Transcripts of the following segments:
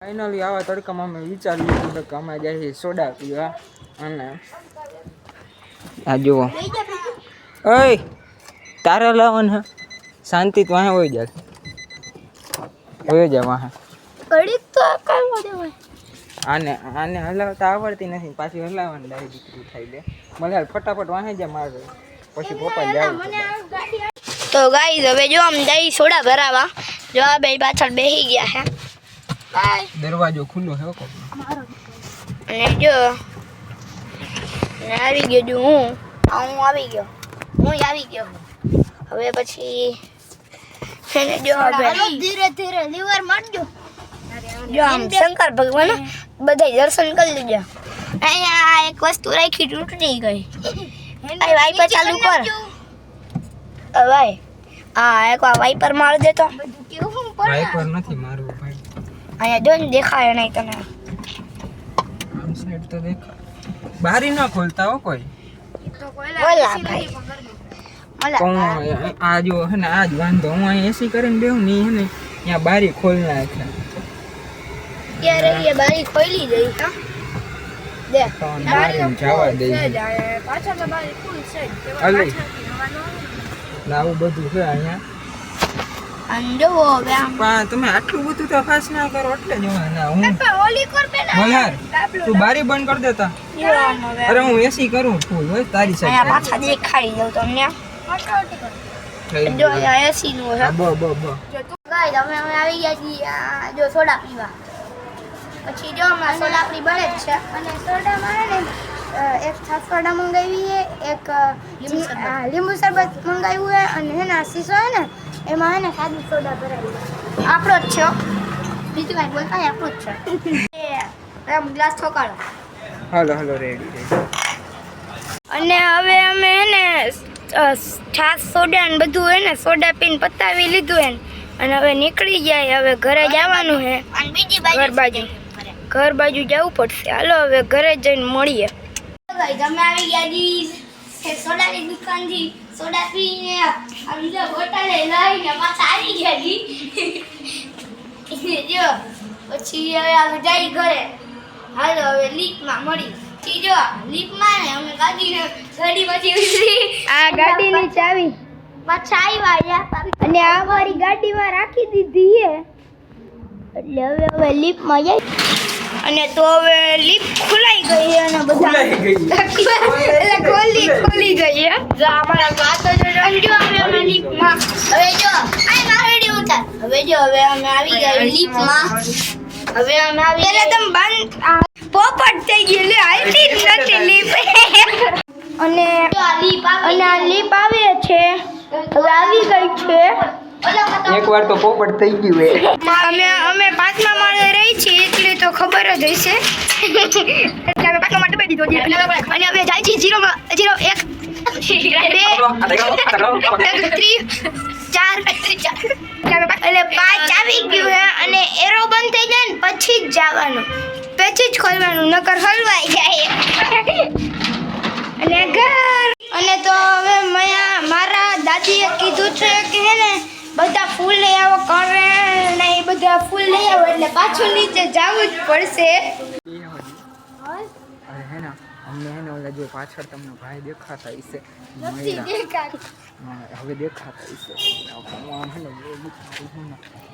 Finally આવા તડકામાં અમે વિચારી લીધું કે અમે જાય છે સોડા પીવા. અને આ જુઓ. ઓય તારે લાવવાનું હે. શાંતિ તો વાહે હોય જાય હોય જાય વાહે ઘડીક તો કાંઈ દેવાય આને આને હલાવતા આવડતી નથી. પાછી હલાવવાની દાઈ દીકરી થાય દે મને હાલ ફટાફટ વાહે જાય મારે પછી પપ્પા જાય તો ગાઈઝ હવે જો આમ જઈ સોડા ભરાવા. જો આ બે પાછળ બેસી ગયા છે. બાય દરવાજો ખુલ્લો હે કોક. અને જો આવી ગયો. જો હું. આ હું આવી ગયો. હું આવી ગયો. હવે પછી એને જો હવે ધીરે ધીરે લીવર માંડજો. જો આમ શંકર ભગવાન બધા દર્શન કરી લીધા. અહીંયા એક વસ્તુ રાખી તૂટી ગઈ. આ વાઈપર ચાલુ કર ભાઈ હા એક વાઈપર માર દે તો વાઈપર નથી ભાઈ અહીંયા જો ને દેખાય નહીં તને. આમ સાઈડ તો દેખાય. બારી ન ખોલતા હો કોઈ. ભાઈ. હું આ જો હે ને આ જ વાંધો. હું અહીં એસી કરીને બેહું ને હે ને ત્યાં બારી ખોલ નાખે. ત્યારે એ બારી ખોલી જઈ દે. તો બારી જવા દે. પાછળ તો બારી છે આવું બધું છે અહીંયા. પણ તમે આટલું બધું તો ખાસ ના કરો એટલે જ ના હું ઓલી કોર પે મલ્હાર તું બારી બંધ કરી દેતા. જો આમ અરે હું એસી કરું ફૂલ હોય તારી પાછા તમને. જો એસી નું છે બ બ બ. ગાઈસ અમે અમે આવી ગયા છીએ આ જો સોડા પીવા. પછી જો હમણાં સોડા આપણી બને જ છે. અને ને એક છાસ સોડા મંગાવી છે એક જી- આ, લીંબુ શરબત મંગાવ્યું છે અને હે ને આ શીશો હે ને એમાં હે ને સાદી સોડા ભરાય આપણો જ છે. બીજું કાંઈ બોલતા આપણો જ છે. આમ ગ્લાસ ઠોકાડો હાલો હાલો રેડી રેડી અને હવે અમે હે ને છાસ સોડા ને બધું હે ને સોડા પીને પતાવી લીધું હે અને હવે નીકળી જાય હવે ઘરે જવાનું હે. ઘર બાજુ. ઘર. બાજુ જવું પડશે. હાલો હવે ઘરે જઈને મળીએ. તમે આવી ગયા સોડાની દુકાનથી. સોડા પીને અંદર બોટલે લઈને પાછા આવી ગયા જો પછી હવે અમે જઈ ઘરે. હાલો હવે લીપમાં મળી. પછી જો લીપમાં ને અમે ગાડી ગાડી પછી ઉતરી. આ ગાડીની ચાવી. પાછા આવ્યા અને આ મારી ગાડીમાં રાખી દીધી હે એટલે હવે હવે લીપમાં જાય અને તો હવે લીપ ખુલાઈ ગઈ અને બધા ખુલાઈ ગઈ. ખોલી છે જો અમારા વાતો જો જો અમે અમે લીપમાં હવે જો. આ મારડી ઉતાર. હવે જો હવે અમે આવી ગયા લીપમાં હવે અમે આવી એટલે તમ બંધ આ પોપટ થઈ ગઈ લે જ નથી લીપ. અને અને આ લીપ આવે છે. હવે આવી ગઈ છે. એક વાર તો પોપટ થઈ ગયું હે અમે અમે પાંચમા માળે રહી છીએ એટલે તો ખબર જ હશે. એટલે માટે બેઠી દીધો અને હવે જાય છે જીરો જીરો એક બે ચાર એટલે પાંચ આવી ગયું હે અને એરો બંધ થઈ જાય ને પછી જ જવાનું. પછી જ ખોલવાનું નકર હલવાઈ જાય. અને ઘર. અને તો હવે મયા મારા દાદીએ કીધું છે કે હે ને બધા ફૂલ લઈ આવો કરે ને એ બધા ફૂલ લઈ આવો એટલે પાછું નીચે જવું જ પડશે. ને અમને ઓલા જો પાછળ તમને ભાઈ દેખાતા હશે હવે દેખાતા હશે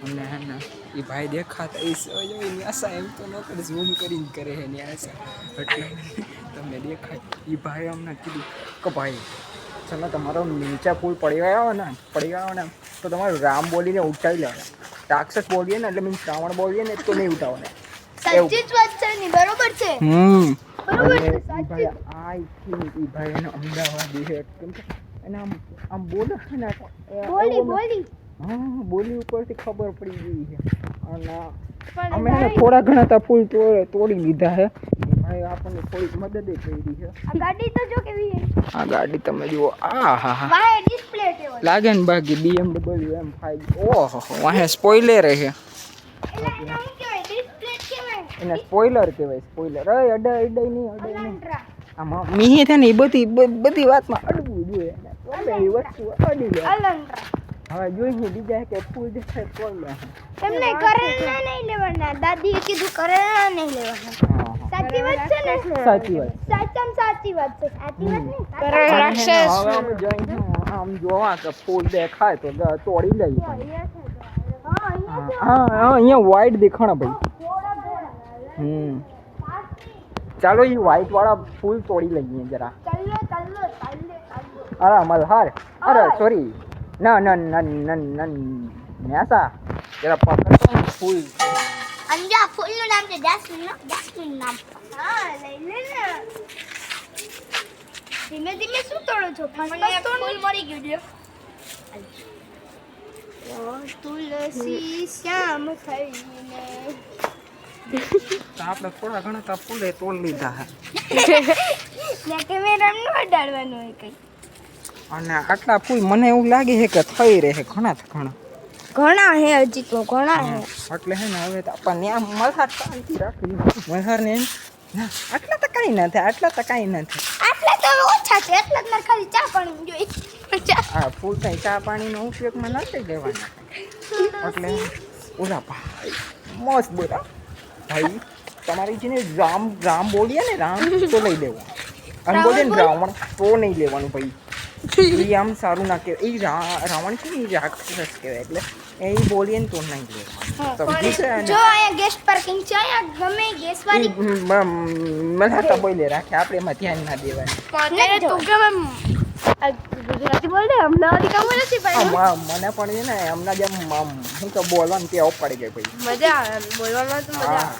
અમને હે ને એ ભાઈ દેખાતા હશે ન્યાસા એમ તો ન કરે ઝૂમ કરીને કરે હે ન્યાસા. એટલે તમને દેખાય. એ ભાઈ અમને કીધું કે ભાઈ તમે તમારો નીચા પુલ પડી ગયા હોય ને પડી ગયા ને તો તમારું રામ બોલીને ઉઠાવી લેવાના. રાક્ષસ બોલીએ ને એટલે મીન્સ રાવણ બોલીએ ને તો નહીં ઉઠાવવાના એવું. બરોબર છે? હમ. ભાઈ આ થી ઈ ભાઈ એને અમદાવાદી છે કેમ કે એને આમ આમ બોલે છે ને બોલી બોલી. હા બોલી ઉપરથી ખબર પડી ગઈ છે. અને અમે એને થોડા ઘણા તા ફૂલ તોડ લીધા છે. ભાઈ આપણને થોડીક મદદ કરી છે. આ ગાડી તો જો કેવી છે. આ ગાડી તમે જુઓ. આ હા હા. વાહે ડિસ્પ્લે ટેબલ. લાગે ને બાકી BMW એમ ફાઈવ ઓહો વાહે સ્પોઇલર છે એટલે એને શું કહેવાય ડિસ્પ્લે કહેવાય એને સ્પોઇલર કહેવાય સ્પોઇલર અય અડાય અડાય નહીં અડાય નહીં. આમાં મીહે છે ને એ બધી બધી વાતમાં અડવું જોઈએ એ વસ્તુ અડી જાય. હવે જોઈએ બીજા કે ફૂલ છે કોણ એમને કરેલા નહીં લેવાના. દાદીએ કીધું કરેલા નહીં લેવાના. સાચી વાત છે ને? સાચી વાત. સાચામાં સાચી વાત છે. સાચી વાત નહીં? કરણ રાક્ષસ. હવે અમે આમ જોવા કે ફૂલ દેખાય તો તોડી લઈએ. હા હા હા હા, અહીંયા વાઈટ દેખાણા ભાઈ. હમ. ચાલો એ વ્હાઈટ વાળા ફૂલ તોડી લઈએ જરા. અરે મલ્હાર અરે સોરી ના ના ના ના ના ન્યાસા જરા પકડ ફૂલ. અંજા ફૂલનું નામ છે જાસ્મિન નો જાસ્મિન નામ. હા લઈ લે ને. ધીમે ધીમે શું તોડો છો? મને ફૂલ મરી ગયું છે. તુલસી શ્યામ થઈને. આપણે થોડા ઘણા તો ફૂલે તોડ લીધા હે. ને કેમેરા નો અડાડવાનું હોય કઈ. અને આટલા ફૂલ મને એવું લાગે છે કે થઈ રહે ઘણા ઘણા. ઘણા હે હજી તો ઘણા હે એટલે હે ને હવે તો આપણને આમ મલ્હાર શાંતિ રાખવી મલ્હારને એમ ના આટલા તો કાંઈ ન થાય આટલા તો કાંઈ ના થાય. આટલા તો ઓછા છે એટલા જ મારે ખાલી ચા પાણી જોઈએ. ચા. ફૂલ થાય ચા પાણીનો ઉપયોગમાં નથી લેવાના. એટલે ઓલા ભાઈ મોસ બોલા ભાઈ તમારી છે ને રામ રામ બોલીએ ને રામ તો લઈ લેવું અને બોલીએ ને રાવણ તો નહીં લેવાનું ભાઈ. એ આમ સારું ના કહેવાય. એ રાવણ છે ને એ રાક્ષસ કહેવાય એટલે એ બોલીએ ને તો નહીં લેવાનું. જો અહીંયા ગેસ્ટ પાર્કિંગ છે અહીંયા ગમે ગેસ વાળી. તો બોલે રાખે આપણે એમાં ધ્યાન ના દેવાનું તું એમ ગુજરાતી બોલ દે અમદાવાદી કામ નથી આમ આમ મને પણ છે ને જેમ હું તો બોલવાનું ત્યાં પડી ગઈ ભાઈ. મજા આવે બોલવામાં તો મજા હા.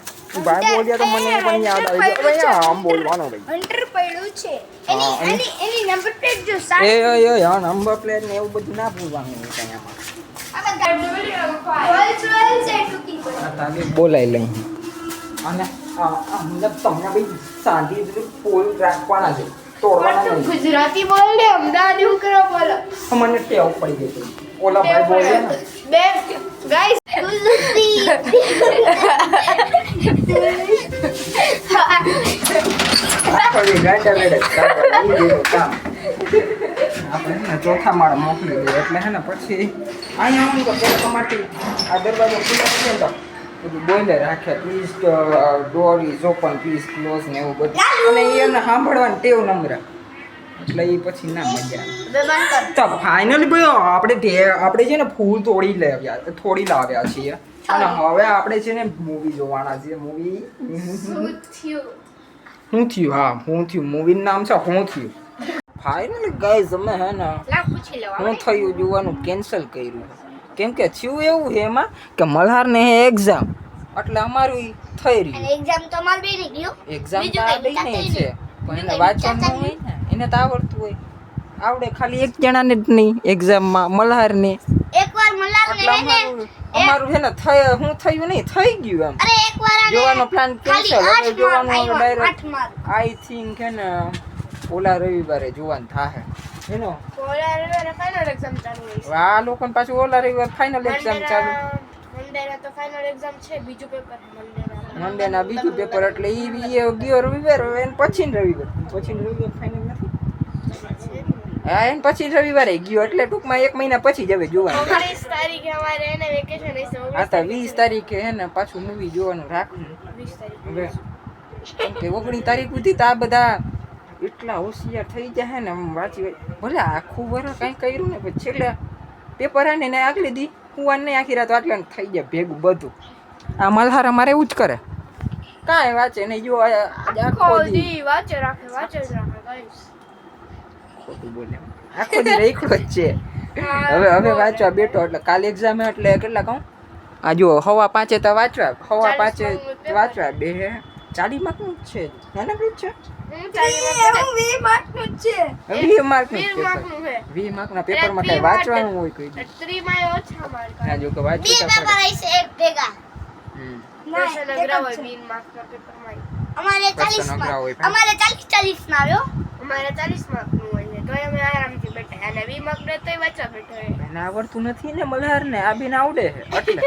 ભાઈ બોલ્યા તો મને પણ યાદ આવી ગયું ભાઈ આમ બોલવાનો ભાઈ. હન્ટર પડ્યું છે. હા, એની અને- એની એની નંબર પ્લેટ જો સાત એ એ હા નંબર પ્લેટ ને એવું બધું ના ભૂલવાનું કઈ બોલાઈ લઈ. અને તમને ભાઈ શાંતિથી ફૂલ રાખવાના છે. તોડવાના નહીં. ગુજરાતી બોલ ને અમદાવાદી ઉકરો બોલો. મને ટેવ પડી ગઈ ઓલા ભાઈ બોલે ને બે ગાઈસ. આપણે ચોથા માળ મોકલી દઈએ એટલે હે ને પછી અહીંયા આવું તો પેલા તમારી આ દરવાજો ખુલ્લો છે ને બધું બોઈલે રાખે please door is open please close ને એવું બધું. અને એને સાંભળવાની ટેવ નંબર એટલે એ પછી ના મજા તો ફાઇનલી ભાઈ આપણે આપણે છે ને ફૂલ તોડી લાવ્યા થોડી લાવ્યા છીએ. અને હવે આપણે છે ને મૂવી જોવાના છે મૂવી શું થયું? હા શું થયું. મૂવીનું નામ છે શું થયું. ફાઇનલી ગાઈઝ અમે હે ને હું થયું જોવાનું કેન્સલ કર્યું. કેમ કે થયું એવું છે એમાં કે મલ્હારને હે એક્ઝામ એટલે અમારું થઈ રહ્યું. એક્ઝામ તો અમાર બેની ગયો. એક્ઝામ તો આ કઈ છે. પણ એને વાંચવાનું હોય ને એને તો આવડતું હોય. આવડે ખાલી એક જણાને જ નહીં એક્ઝામમાં મલ્હારને એકવાર મલાર એટલે ને અમારું અમારું છે ને થઈ હું થયું નહીં થઈ ગયું એમ. અરે એકવાર જોવાનો પ્લાન કેન્સલ હવે જોવાનું ડાયરેક્ટ આઈ થિંક હે ને ઓલા રવિવારે જોવાનું થાય એનો? ઓલા રવિવારે ફાઇનલ એક્ઝામ ચાલુ હોય આ લોકોને પાછું ઓલા રવિવાર ફાઇનલ એક્ઝામ ચાલુ. મંડેના તો ફાઇનલ એક્ઝામ છે બીજું પેપર મંડેના મંડે ના બીજું પેપર એટલે ઈ એ ગયો રવિવાર એન પછી ને રવિવાર. પછી રવિવાર ફાઇનલ નથી? હા એને પછી રવિવારે ગયો એટલે ટૂંકમાં એક મહિના પછી જ હવે જોવાનું. ઓગણીસ તારીખે અમારે એને વેકેશન હશે આ તો વીસ તારીખે હે ને પાછું મૂવી જોવાનું રાખવું વીસ તારીખ. ઓગણીસ તારીખ સુધી તો આ બધા એટલા હોશિયાર થઈ જાય ને આમ વાંચી ભલે આખું વરસ કંઈ કર્યું ને પછી છેલ્લે પેપર આને ને આગલી દી કુવાન નહીં આખી રાત આટલા થઈ જાય ભેગું બધું. આ મલ્હાર અમારે એવું જ કરે. કાંઈ વાંચે નહીં જો આખો દી દી વાંચે રાખે વાંચે જ રાખે ખોટું બોલે. આખો દી રેખડો જ છે. હવે હવે વાંચવા બેઠો એટલે કાલે એક્ઝામ એટલે કેટલા કહું? આ જો હવા પાંચે તો વાંચવા હવા પાંચે વાંચવા બે ચાલીસ માર્કનું જ છે. નાનકડું જ છે? ચાલી એવું વી છે. વીસ માર્કનું વીસ પેપર માર્કનું છે. વીસ માર્કના પેપરમાં કઈ વાંચવાનું હોય કોઈ માર્ક ના જો કે ના, અમારે Question 40 અઘરા હોયમાં અમારે 40 40 માં આવ્યો અમારે ચાલીસ માર્કનું હોય છે. તોય અમે આરામથી બેઠા અને વીસ માર્કનું તોય વાંચવા બેઠા એને આવડતું નથી ને મલ્હાર ને આ બીને આવડે છે. એટલે.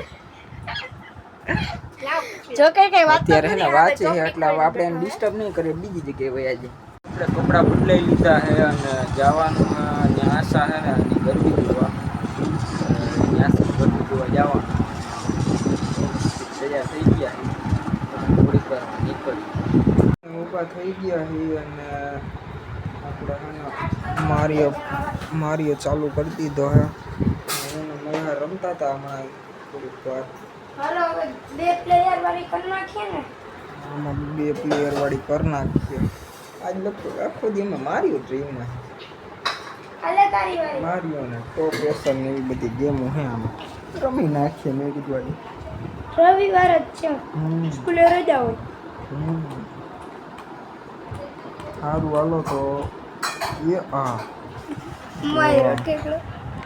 જો કઈ કઈ અત્યારે હે ને વાંચે છે એટલે આપણે એને ડિસ્ટર્બ નહીં કરીએ બીજી જગ્યાએ વયા જઈએ. આપણે કપડાં બદલાઈ લીધા છે અને જવાનું ત્યાં અને આશા છે ને આની ગરબી જોવા. જવાનું. સજા થઈ ગયા થોડીક વાર નીકળી ઊભા થઈ ગયા છે અને આપણે હે ને મારીઓ મારીઓ ચાલુ કરી દીધો હે રમતા હતા હમણાં થોડીક વાર. હાલો બે પ્લેયર વાળી કરી નાખીએ ને? આમાં બે પ્લેયર વાળી કરી નાખીએ. આજ લગભગ આખો દી અમે માર્યો ડ્રીમમાં હાલે તારી વાળી. માર્યો ને. ટોપ એસર ને એવી બધી ગેમો હે આમાં. રમી નાખીએ મેં કીધું આજે. રવિવાર જ છે. સ્કૂલે રજા હોય. સારું હાલો તો. એ આ. મારો કેટલો?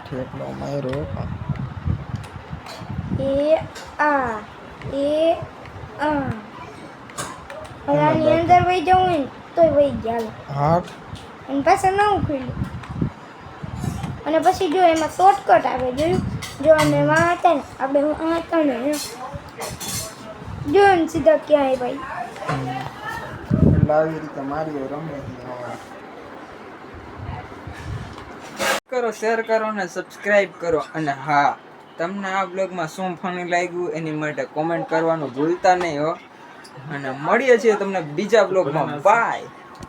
ઠેકડો માર્યો પણ એ આ એ આ હવે આની અંદર વહી જવું હોય ને તોય વહી ગયા હા. અને પાછળ નવું ખુલ્યું અને પછી જો એમાં શોર્ટકટ આવે જોયું? જો અમે વાં હતા ને આપણે વાં હતા ને એમ. જોયું સીધા ક્યાંય ભાઈ. લાવી રીતે માર્યો રમે. કરો શેર કરો ને સબસ્ક્રાઇબ કરો. અને હા. તમને આ બ્લોગમાં શું ફની લાગ્યું એની માટે કોમેન્ટ કરવાનું ભૂલતા નહીં હો. અને મળીએ છીએ તમને બીજા બ્લોગમાં બાય